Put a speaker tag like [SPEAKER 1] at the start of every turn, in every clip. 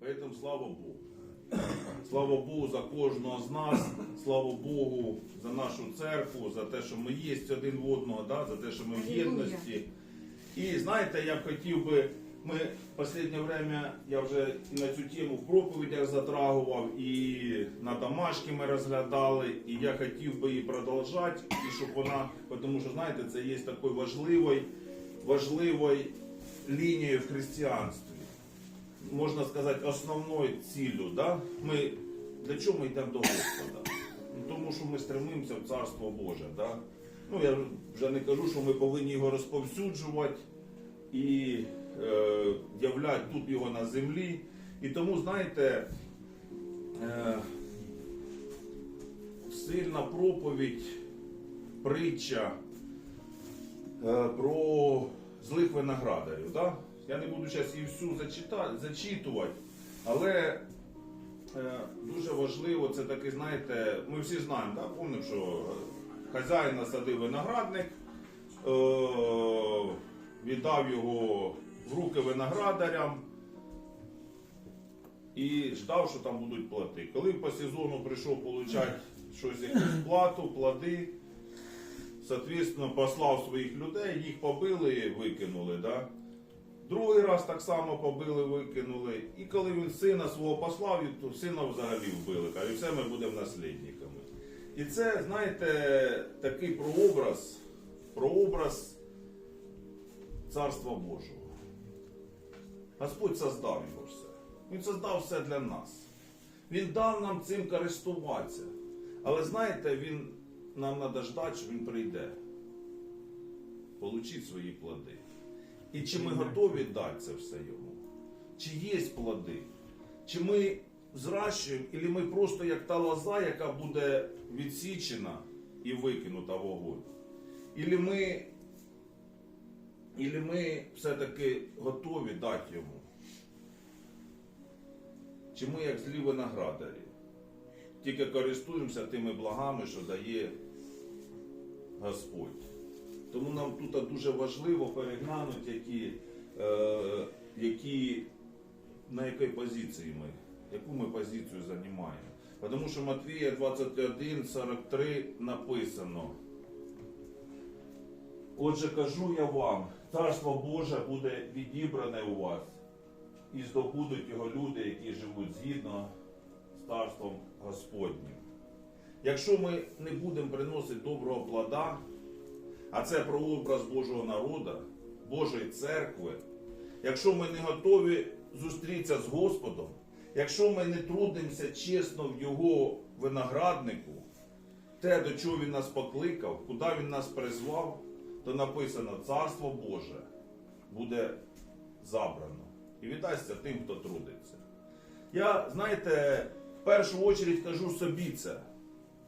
[SPEAKER 1] Поэтому слава Богу. Слава Богу за кожного з нас, слава Богу за нашу церкву, за те, що ми є один в одного, да? за те, що ми в єдності. І знаєте, я б хотів би, ми в останнє время, я вже і на цю тему в проповідях затрагував, і на домашки ми розглядали, і я хотів би її продовжати, і щоб вона, тому що знаєте, це є такою важливою, важливою лінією в християнстві. Можна сказати, основною ціллю. Да? Ми, для чого ми йдемо до Господа? Ну, Тому що ми стремимося в Царство Боже. Да? Ну, я вже не кажу, що ми повинні його розповсюджувати і е, являти тут його на землі. І тому, знаєте, е, сильна проповідь, притча е, про злих виноградарів. Да? Я не буду зараз її всю зачитати, зачитувати, але е, дуже важливо, це таки, знаєте, ми всі знаємо, да? пам'ятаємо, що хазяїн насадив виноградник, е, віддав його в руки виноградарям і ждав, що там будуть плати. Коли по сезону прийшов получати щось якусь плату, плоди, соответственно, послав своїх людей, їх побили викинули. Да? Другий раз так само побили, викинули. І коли він сина свого послав, то сина взагалі вбили. Каже, все ми будемо наслідниками. І це, знаєте, такий прообраз, прообраз Царства Божого. Господь создав його все. Він создав все для нас. Він дав нам цим користуватися. Але знаєте, він, нам треба що він прийде. Получить свої плоди. І чи ми готові дати це все йому? Чи є плоди? Чи ми зращуємо, або ми просто як та лоза, яка буде відсічена і викинута вогонь? Ілі ми, ілі ми все-таки готові дати йому? Чи ми як злі виноградарі? Тільки користуємося тими благами, що дає Господь. Тому нам тут дуже важливо переглянути, які, е, які, на якій позиції ми, яку ми позицію займаємо. Тому що Матвія 21, 43 написано. Отже, кажу я вам, царство Боже буде відібране у вас, і здобудуть його люди, які живуть згідно з царством Господнім. Якщо ми не будемо приносити доброго плода, а це прообраз Божого народу, Божої церкви. Якщо ми не готові зустрітися з Господом, якщо ми не трудимося чесно в Його винограднику, те, до чого Він нас покликав, куди Він нас призвав, то написано Царство Боже буде забрано і віддасться тим, хто трудиться. Я, знаєте, в першу чергу кажу собі це.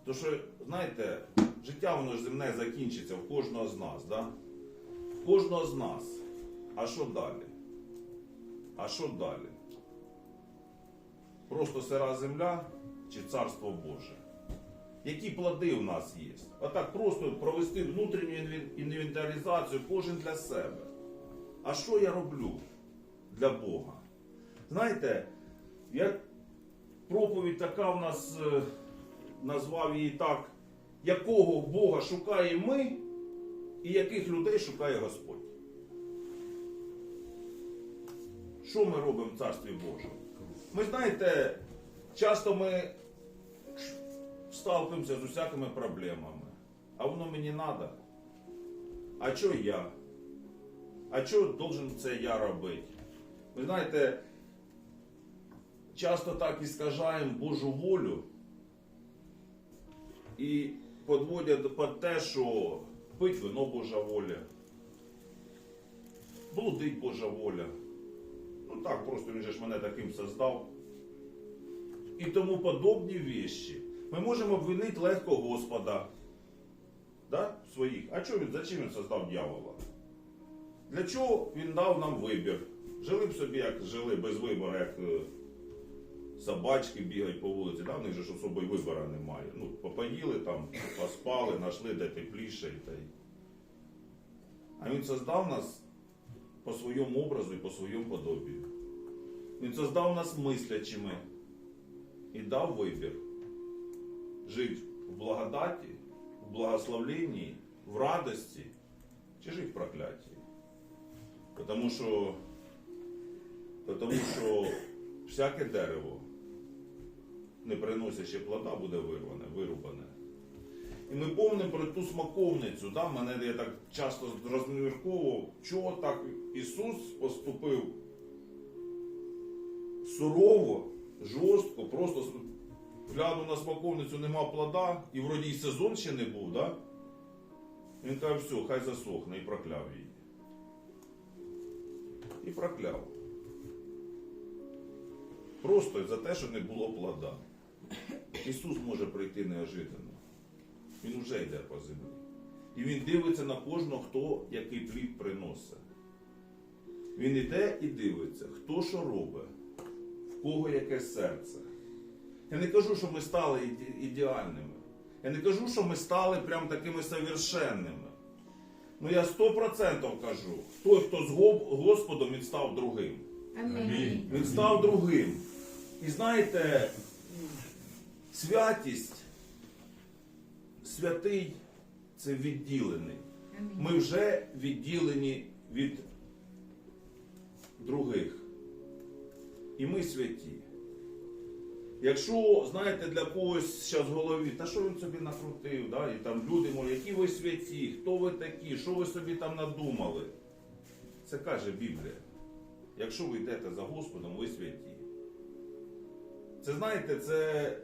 [SPEAKER 1] То що, знаєте, життя воно ж земне закінчиться в кожного з нас, да? В кожного з нас. А що далі? А що далі? Просто сира земля чи царство Боже? Які плоди в нас є? Отак просто провести внутрішню інвен- інвентаризацію кожен для себе. А що я роблю для Бога? Знаєте, як проповідь така в нас. Назвав її так, якого Бога шукаємо ми і яких людей шукає Господь. Що ми робимо в Царстві Божому? Ми знаєте, часто ми сталкуємося з усякими проблемами. А воно мені треба. А що я? А що должен це я робити? Ви знаєте, часто так і скажаємо Божу волю і підводять під те, що пить вино Божа воля, блудить Божа воля. Ну так, просто він же ж мене таким создав. І тому подобні вещі. Ми можемо обвинити легко Господа. Да? Своїх. А чого він, зачем він создав дьявола? Для чого він дав нам вибір? Жили б собі, як жили без вибору, як е, собачки бігають по вулиці, да? в них же ж особи вибору немає. Ну, попоїли там, поспали, знайшли де тепліше та й. А він создав нас по своєму образу і по своєму подобію. Він создав нас мислячими і дав вибір жити в благодаті, в благословенні, в радості чи жити в прокляті. Тому що, тому що всяке дерево, не приносячи плода, буде вирване, вирубане. І ми помнимо про ту смаковницю. Да? Мене я так часто розмірковував, чого так Ісус поступив сурово, жорстко, просто глянув на смаковницю, нема плода, і вроді й сезон ще не був, да? Він каже, все, хай засохне і прокляв її. І прокляв. Просто за те, що не було плода. Ісус може прийти неожиданно. Він вже йде по землі. І він дивиться на кожного, хто який плід приносить. Він іде і дивиться, хто що робить, в кого яке серце. Я не кажу, що ми стали іде- ідеальними. Я не кажу, що ми стали прям такими совершенними. Ну я сто процентів кажу, той, хто з Го- Господом, він став другим.
[SPEAKER 2] Амінь.
[SPEAKER 1] Він став другим. І знаєте, святість, святий це відділений. Ми вже відділені від других. І ми святі. Якщо, знаєте, для когось зараз в голові, та що він собі накрутив, да? і там люди можуть, які ви святі, хто ви такі, що ви собі там надумали? Це каже Біблія. Якщо ви йдете за Господом, ви святі. Це знаєте, це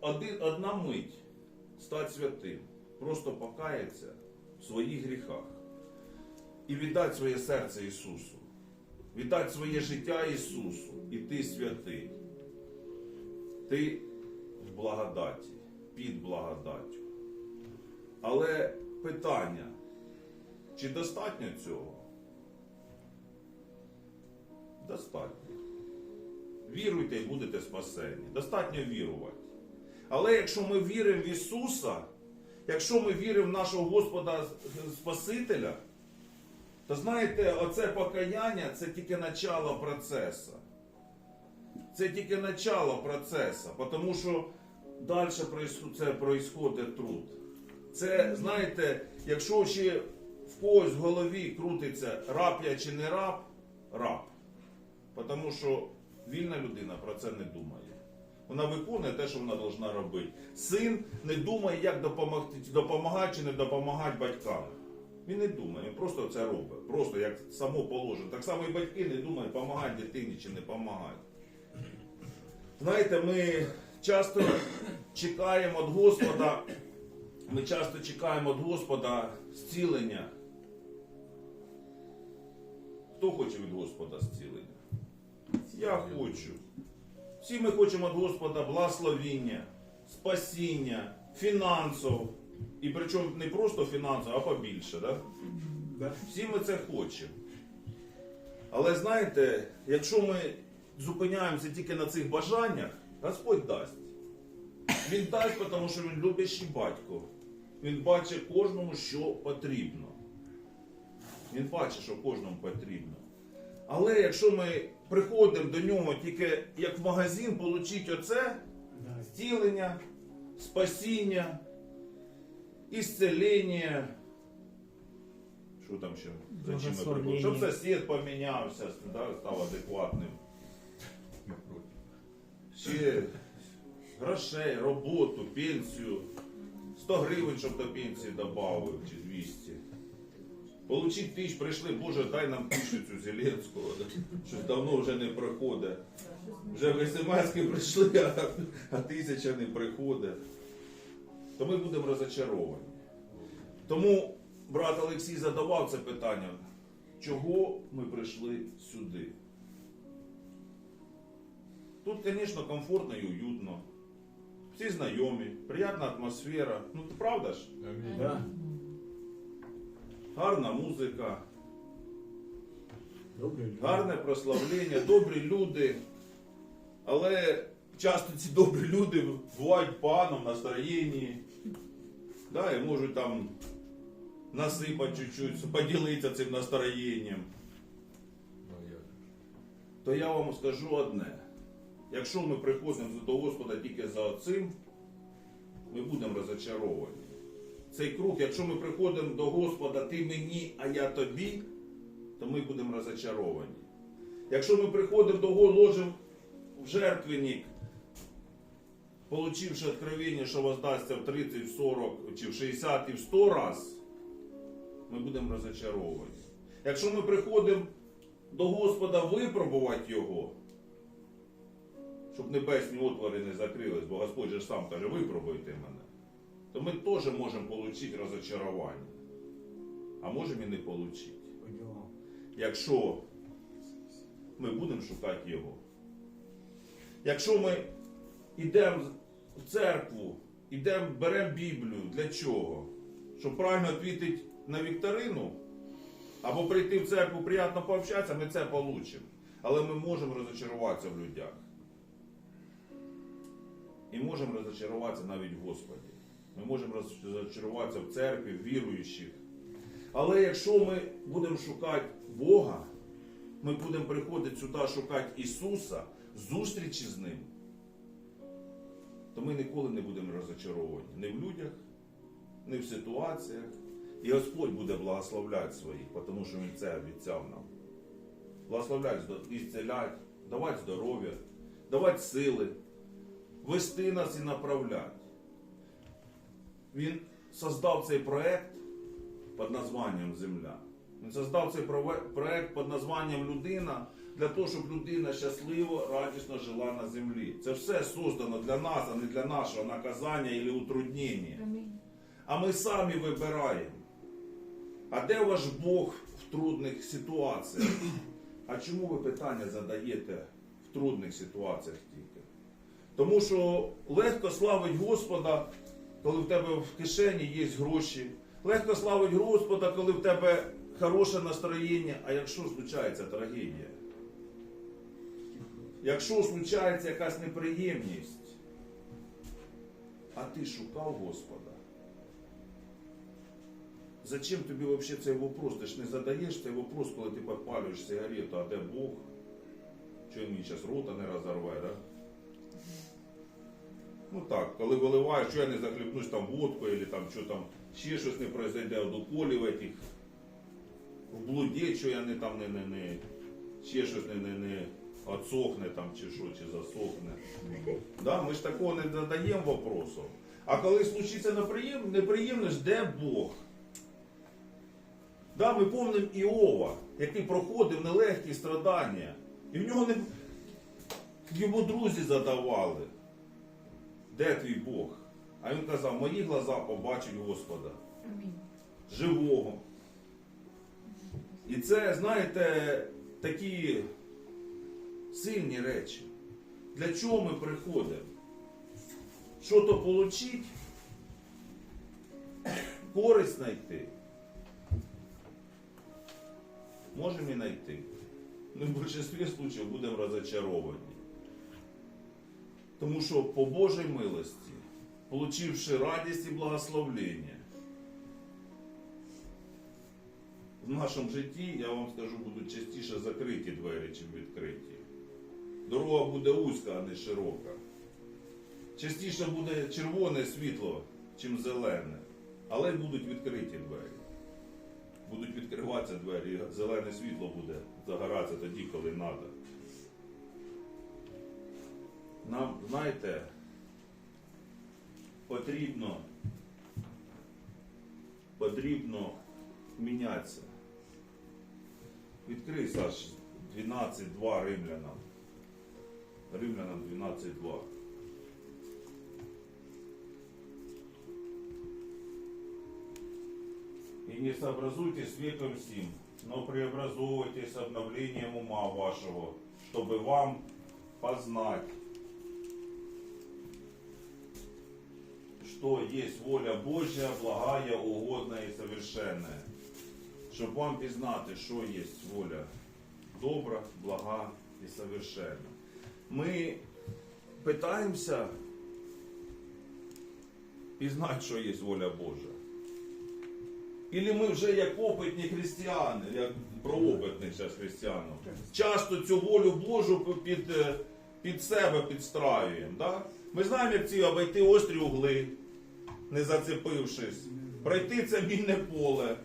[SPEAKER 1] один, одна мить стати святим. Просто покаятися в своїх гріхах. І віддати своє серце Ісусу. Віддати своє життя Ісусу. І ти святий. Ти в благодаті, під благодаттю. Але питання, чи достатньо цього? Достатньо. Віруйте і будете спасені. Достатньо вірувати. Але якщо ми віримо в Ісуса, якщо ми віримо в нашого Господа Спасителя, то знаєте, оце покаяння це тільки начало процесу. Це тільки начало процесу, тому що далі це происходить труд. Це, знаєте, якщо ще в когось в голові крутиться раб я чи не раб, раб. Тому що вільна людина про це не думає. Вона виконує те, що вона повинна робити. Син не думає, як допомогти, допомагати чи не допомагати батькам. Він не думає, він просто це робить. Просто як само положено. Так само і батьки не думають, допомагати дитині чи не допомагати. Знаєте, ми часто чекаємо від Господа, ми часто чекаємо від Господа зцілення. Хто хоче від Господа зцілення? Я хочу. Всі ми хочемо від Господа благословіння, спасіння, фінансів. І причому не просто фінансів, а побільше. Да? Всі ми це хочемо. Але знаєте, якщо ми зупиняємося тільки на цих бажаннях, Господь дасть. Він дасть, тому що він любящий батько. Він бачить кожному, що потрібно. Він бачить, що кожному потрібно. Але якщо ми приходимо до нього тільки як в магазин, отримати оце зцілення, спасіння, ісцелення. Що там ще? За чим ми приходимо? Щоб сусід помінявся, став адекватним. Ще грошей, роботу, пенсію. 100 гривень, щоб до пенсії додав, чи 200. Получить тисяч прийшли, Боже, дай нам тисячу Зеленського. Щось давно вже не приходить. Вже в смс прийшли, а, а тисяча не приходить. То ми будемо розочаровані. Тому брат Олексій задавав це питання, чого ми прийшли сюди. Тут, звісно, комфортно і уютно. Всі знайомі, приємна атмосфера. Ну, правда ж?
[SPEAKER 3] Да.
[SPEAKER 1] Гарна музика,
[SPEAKER 3] Добре.
[SPEAKER 1] гарне прославлення, добрі люди. Але часто ці добрі люди бувають поганому настроєнні. Да, і можуть там насипати чуть-чуть, поділитися цим настроєнням. То то я вам скажу одне. Якщо ми приходимо до Господа тільки за цим, ми будемо розочаровані. Цей круг, якщо ми приходимо до Господа, ти мені, а я тобі, то ми будемо розочаровані. Якщо ми приходимо до ложимо в жертвенник, получивши откровення, що воздасться в 30, в 40 чи в 60 і в 100 раз, ми будемо розочаровані. Якщо ми приходимо до Господа випробувати Його, щоб небесні отвори не закрились, бо Господь же сам каже, випробуйте мене, то ми теж можемо отримати розочарування. А можемо і не отримати. Якщо ми будемо шукати Його. Якщо ми йдемо в церкву, йдемо, беремо Біблію, для чого? Щоб правильно відповідати на вікторину, або прийти в церкву, приємно пообщатися, ми це получимо. Але ми можемо розочаруватися в людях. І можемо розочаруватися навіть в Господі. Ми можемо розочаруватися в церкві, в віруючих. Але якщо ми будемо шукати Бога, ми будемо приходити сюди шукати Ісуса, зустрічі з Ним, то ми ніколи не будемо розочаровані ні в людях, ні в ситуаціях. І Господь буде благословляти своїх, тому що Він це обіцяв нам. Благословляти, ісцеляти, давати здоров'я, давати сили, вести нас і направляти. Він создав цей проект під названням Земля. Він создав цей проект під названням Людина для того, щоб людина щасливо, радісно жила на землі. Це все создано для нас, а не для нашого наказання або утруднення. А ми самі вибираємо. А де ваш Бог в трудних ситуаціях? А чому ви питання задаєте в трудних ситуаціях тільки? Тому що легко славить Господа, коли в тебе в кишені є гроші. Легко славить Господа, коли в тебе хороше настроєння. А якщо случається трагедія? Якщо случається якась неприємність, а ти шукав Господа. Зачем тобі взагалі цей вопрос? Ти ж не задаєш цей вопрос, коли ти підпалюєш сигарету, а де Бог? Що він мені зараз рота не розорве, да? Ну так, коли виливаєш, що я не захлібнусь там водкою, або там що там ще щось не произойде в уколі в этих, в блуді, що я не там не, не, не ще щось не, не, не отсохне там, чи що, чи засохне. Да, ми ж такого не задаємо вопросу. А коли случиться неприєм- неприємність, де Бог? Да, ми помнимо Іова, який проходив нелегкі страдання. І в нього не... йому друзі задавали. Де твій Бог? А він казав, мої глаза побачать Господа,
[SPEAKER 2] Амінь.
[SPEAKER 1] живого. І це, знаєте, такі сильні речі. Для чого ми приходимо? Що то отримати, користь знайти. Можемо і знайти. Ну, в більшості случаїв будемо розочаровані. Тому що по Божій милості, получивши радість і благословлення, в нашому житті, я вам скажу, будуть частіше закриті двері, чим відкриті. Дорога буде вузька, а не широка. Частіше буде червоне світло, чим зелене. Але будуть відкриті двері. Будуть відкриватися двері, і зелене світло буде загоратися тоді, коли треба. Нам, знаєте, потрібно, потрібно мінятися. Відкрий, Саш, 12.2 римлянам. Римлянам 12.2. И не сообразуйтесь с веком сим, но преобразовывайтесь обновлением ума вашего, чтобы вам познать, что есть воля Божья, благая, угодная и совершенная. Щоб вам пізнати, що є воля добра, блага і совершенна. Ми питаємося пізнати, що є воля Божа. Ілі ми вже як опитні християни, як про опитних зараз християнів. Часто цю волю Божу під, е, під себе підстраюємо. Да? Ми знаємо, як ці обійти острі угли, не зацепившись, пройти це вільне поле.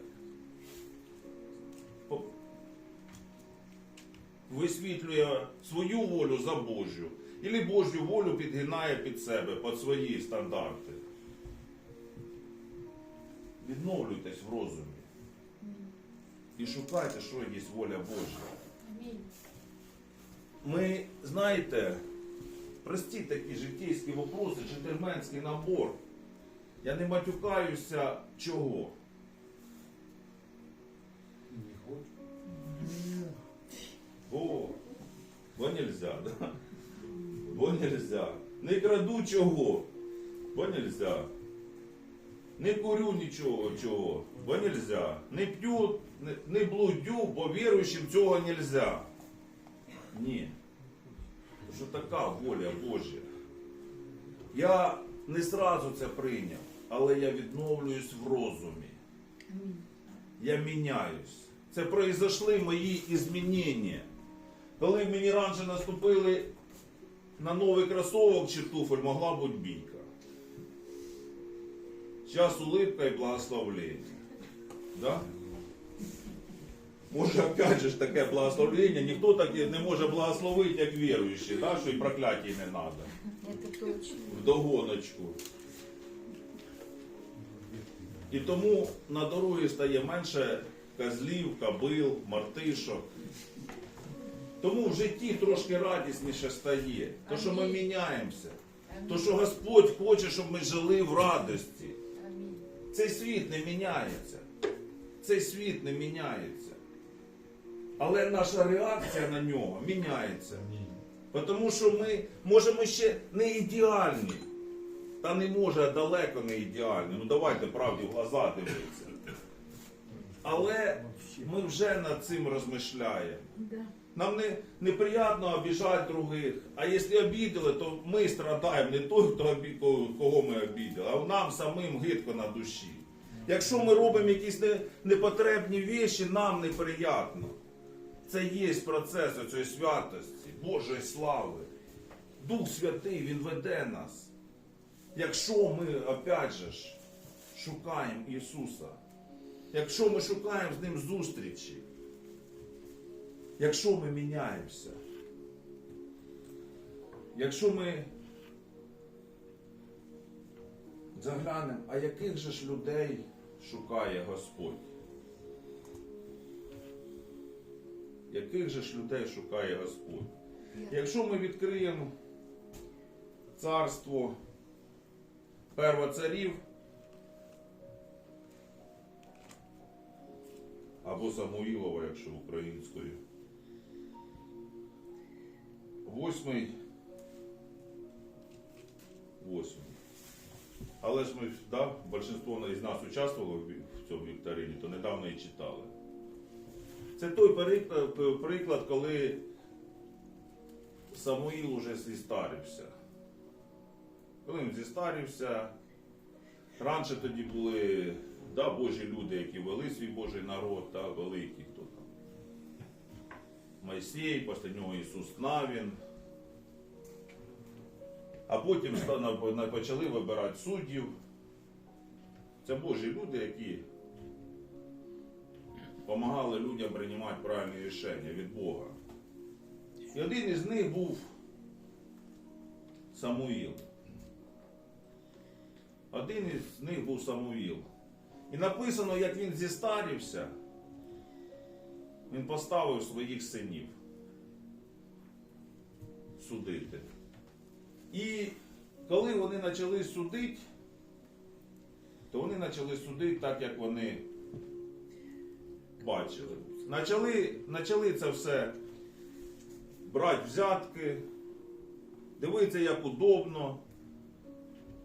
[SPEAKER 1] Висвітлює свою волю за Божю. Ілі Божю волю підгинає під себе, під свої стандарти. Відновлюйтесь в розумі. І шукайте, що є воля Божа. Ми, знаєте, прості такі життєйські вопроси, джентльменський набор. Я не матюкаюся чого.
[SPEAKER 3] Не хочу.
[SPEAKER 1] Бо, бо нельзя, да? Бо нельзя. Не краду чого, бо нельзя. Не курю нічого чого, бо нельзя. Не п'ю, не, не блудю, бо віруючим цього нельзя. Ні. Тому що така воля Божа. Я не сразу це прийняв, але я відновлююсь в розумі. Я міняюсь. Це произошли мої змінення. Коли мені раніше наступили на новий кросовок чи туфель, могла бути бійка. Зараз улыбка і благословлення. Да? Може, опять же ж таке благословлення, ніхто так не може благословити, як віруючий, да? що і прокляття не треба.
[SPEAKER 2] Это точно.
[SPEAKER 1] В догоночку. І тому на дорогі стає менше козлів, кобил, мартишок. Тому в житті трошки радісніше стає. То, що ми міняємося. То, що Господь хоче, щоб ми жили в радості. Цей світ не міняється. Цей світ не міняється. Але наша реакція на нього міняється. Тому що ми, може, ми ще не ідеальні. Та не може, далеко не ідеальні. Ну давайте правді в глаза дивитися. Але ми вже над цим розмишляємо. Нам не, неприємно обіжати других. А якщо обідали, то ми страдаємо не той, хто обі- кого- ми обідали, а нам самим гидко на душі. Якщо ми робимо якісь не, непотребні речі, нам неприємно. Це є процес цієї святості, Божої слави. Дух Святий, Він веде нас. Якщо ми, опять же ж, шукаємо Ісуса, якщо ми шукаємо з Ним зустрічі, якщо ми міняємося, якщо ми заглянемо, а яких же ж людей шукає Господь? Яких же ж людей шукає Господь? Якщо ми відкриємо царство первоцарів або Самуїлова, якщо українською, восьмий, восьмий. Але ж ми, да, большинство із нас участвувало в цьому вікторині, то недавно і читали. Це той приклад, коли Самуїл уже зістарився. Коли він зістарився, раніше тоді були да, Божі люди, які вели свій Божий народ, да, великі хто там. Мойсей, після нього Ісус Навін. А потім почали вибирати суддів. Це Божі люди, які допомагали людям приймати правильні рішення від Бога. І один із них був Самуїл. Один із них був Самуїл. І написано, як він зістарівся, він поставив своїх синів судити. І коли вони почали судити, то вони почали судити так, як вони бачили. Почали, почали це все брати взятки, дивитися, як удобно,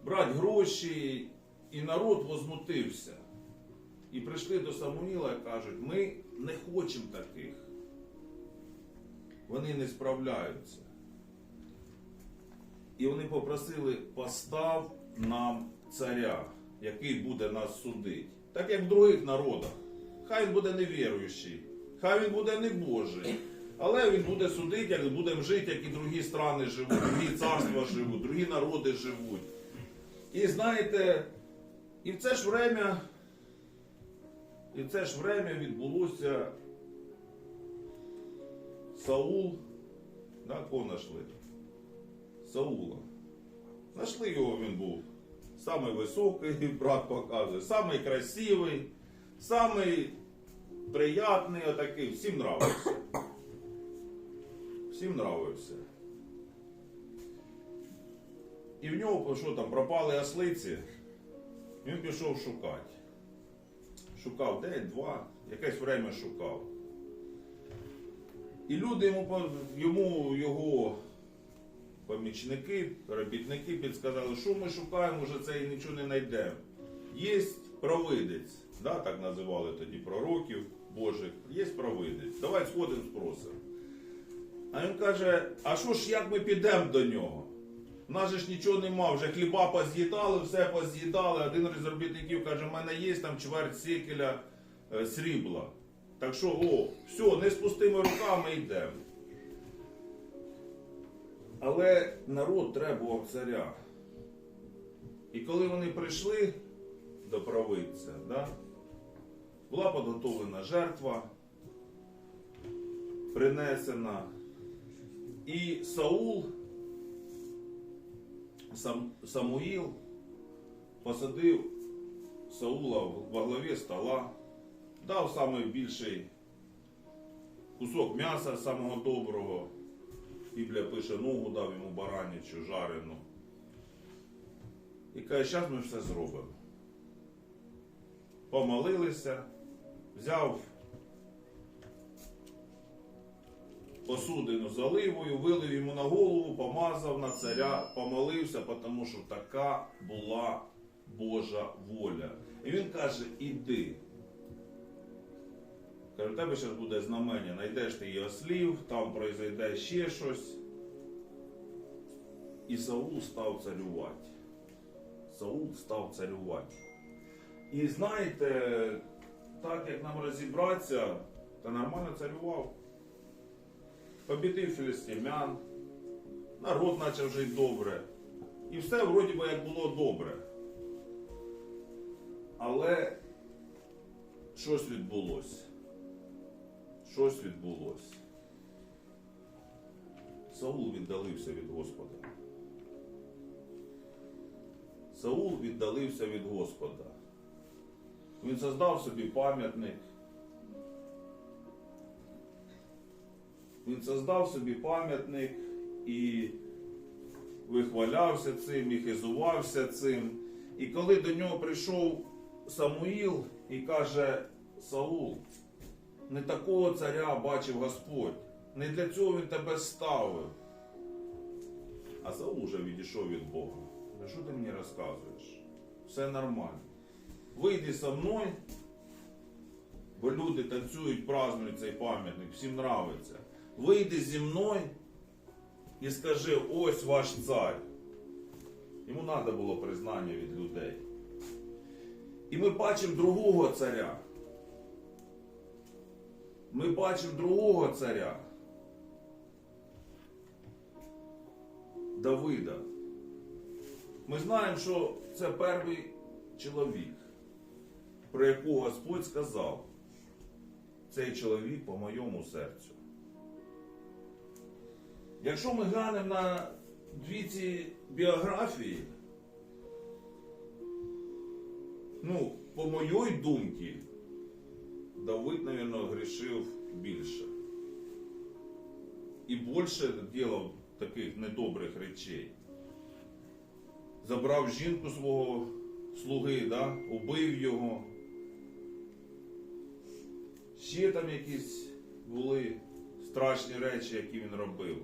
[SPEAKER 1] брати гроші, і народ возмутився. І прийшли до Самуїла і кажуть, ми не хочемо таких. Вони не справляються. І вони попросили, постав нам царя, який буде нас судити. Так як в других народах. Хай він буде невіруючий, Хай він буде не Божий. Але він буде судити, як будемо жити, як і другі страни живуть, другі царства живуть, другі народи живуть. І знаєте, і в це ж время, і в це ж время відбулося Саул, да, кого знайшли? Саула. Знайшли його, він був самий високий, брат показує, самий красивий, самий приятний, отакий, всім нравився. Всім нравився. І в нього, що там, пропали ослиці, він пішов шукати. Шукав день, два, якесь время шукав. І люди йому, йому його помічники, робітники підсказали, що ми шукаємо, вже це і нічого не знайдемо. Є провидець, да, так називали тоді пророків Божих, є провидець. Давай сходимо спросимо. А він каже: а що ж як ми підемо до нього? У нас же ж нічого нема, вже хліба поз'їдали, все поз'їдали. Один із робітників каже, в мене є там чверть сикеля е, срібла. Так що, о, все, не з руками йдемо. Але народ требував царя. І коли вони прийшли до правиця, да, була підготовлена жертва, принесена. І Саул, Сам, Самуїл посадив Саула во главі стола, дав самий більший кусок м'яса самого доброго. Біблія пише, ногу дав йому баранячу, жарену. І каже, зараз ми все зробимо. Помолилися, взяв посудину з оливою, вилив йому на голову, помазав на царя, помолився, тому що така була Божа воля. І він каже: іди. Каже, у тебе зараз буде знамення, знайдеш ти її ослів, там произойде ще щось. І Саул став царювати. Саул став царювати. І знаєте, так як нам розібратися, та нормально царював. Побідив філістимлян, народ почав жити добре. І все вроді би як було добре. Але щось відбулося. Щось відбулося. Саул віддалився від Господа. Саул віддалився від Господа. Він создав собі пам'ятник. Він создав собі пам'ятник і вихвалявся цим, і хизувався цим. І коли до нього прийшов Самуїл і каже: Саул, не такого царя бачив Господь, не для цього він тебе ставив. А Саул вже відійшов від Бога. Каже, Що ти мені розказуєш? Все нормально. Вийди со мною, бо люди танцюють, празднують цей пам'ятник, всім нравиться. Вийди зі мною і скажи, ось ваш цар. Йому треба було признання від людей. І ми бачимо другого царя. Ми бачимо другого царя. Давида. Ми знаємо, що це перший чоловік, про якого Господь сказав, цей чоловік по моєму серцю. Якщо ми глянемо на дві ці біографії, ну, по моїй думці, Давид, мабуть, грішив більше. І більше ділав таких недобрих речей. Забрав жінку свого слуги, да? убив його. Ще там якісь були страшні речі, які він робив.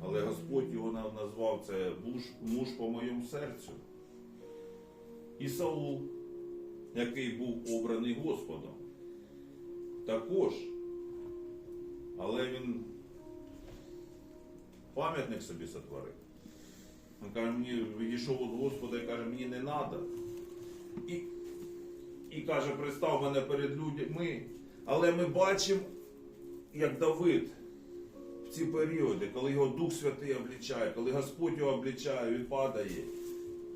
[SPEAKER 1] Але Господь його назвав це муж, муж по моєму серцю. І Саул, який був обраний Господом, також. Але він пам'ятник собі сотворив. Він каже, мені відійшов від Господа і каже, мені не треба. І, і каже, пристав мене перед людьми. Але ми бачимо, як Давид в ці періоди, коли його Дух Святий облічає, коли Господь його облічає, він падає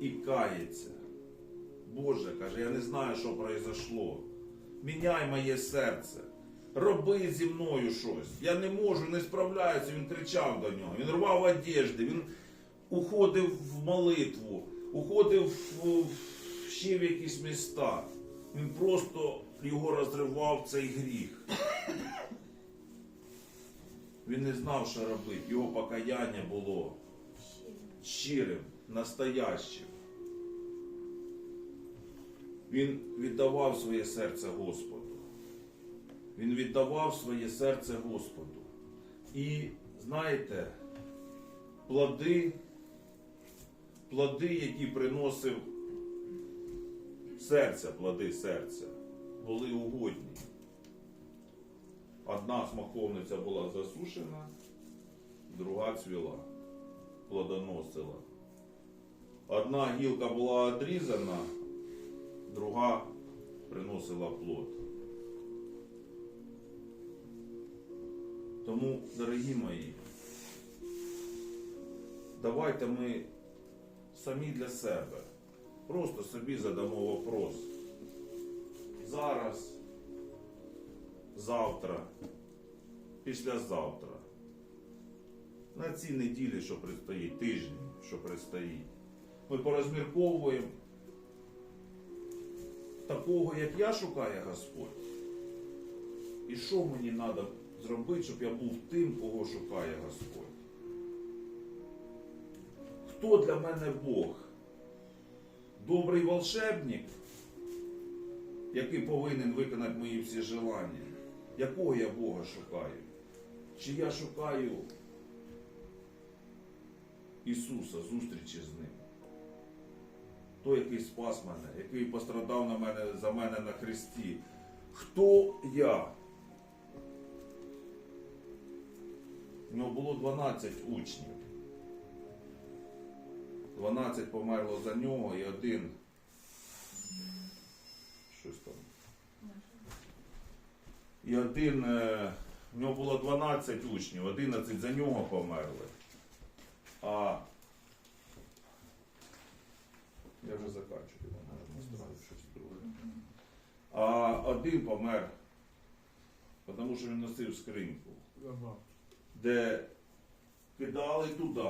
[SPEAKER 1] і кається. Боже, каже, я не знаю, що произошло. Міняй моє серце. Роби зі мною щось. Я не можу, не справляюся. Він кричав до нього. Він рвав одежди, він уходив в молитву, уходив в, ще в якісь міста. Він просто його розривав цей гріх. Він не знав, що робити. Його покаяння було щирим, настоящим. Він віддавав своє серце Господу. Він віддавав своє серце Господу. І знаєте, плоди, плоди, які приносив серця, плоди серця, були угодні. Одна смаковниця була засушена, друга цвіла, плодоносила. Одна гілка була одрізана, друга приносила плод. Тому, дорогі мої, давайте ми самі для себе просто собі задамо вопрос. Зараз, завтра, післязавтра, на цій неділі, що предстоїть, тижні, що предстоїть, ми порозмірковуємо такого, як я шукає Господь. І що мені треба зробити, щоб я був тим, кого шукає Господь? Хто для мене Бог? Добрий волшебник, який повинен виконати мої всі желання? Якого я Бога шукаю? Чи я шукаю Ісуса, зустрічі з Ним? Той, який спас мене, який пострадав на мене, за мене на хресті. Хто я? У нього було 12 учнів. 12 померло за нього і один. Щось там. І один. е, У нього було 12 учнів, 11 за нього померли. А я вже заканчую. А один помер, тому що він носив скриньку де кидали туди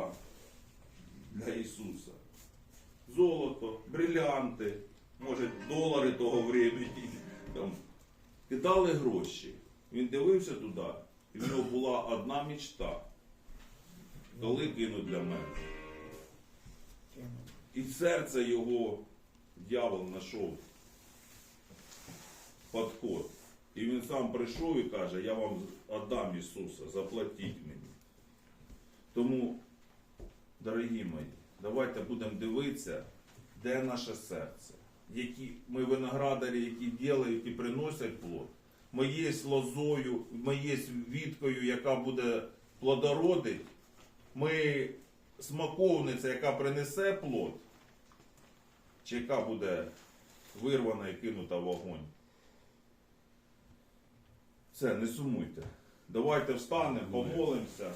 [SPEAKER 1] для Ісуса. Золото, брилянти, може, долари того времени. Там, кидали гроші. Він дивився туди, і в нього була одна мечта. Коли кинуть для мене. І серце його дьявол знайшов підход. І він сам прийшов і каже, я вам віддам Ісуса, заплатіть мені. Тому, дорогі мої, давайте будемо дивитися, де наше серце. Які ми виноградарі, які діли, які приносять плод. Ми є лозою, ми є віткою, яка буде плодородить. Ми смаковниця, яка принесе плод, чи яка буде вирвана і кинута в вогонь. Все, не сумуйте. Давайте встанемо, помолимося.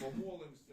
[SPEAKER 1] Помолимося.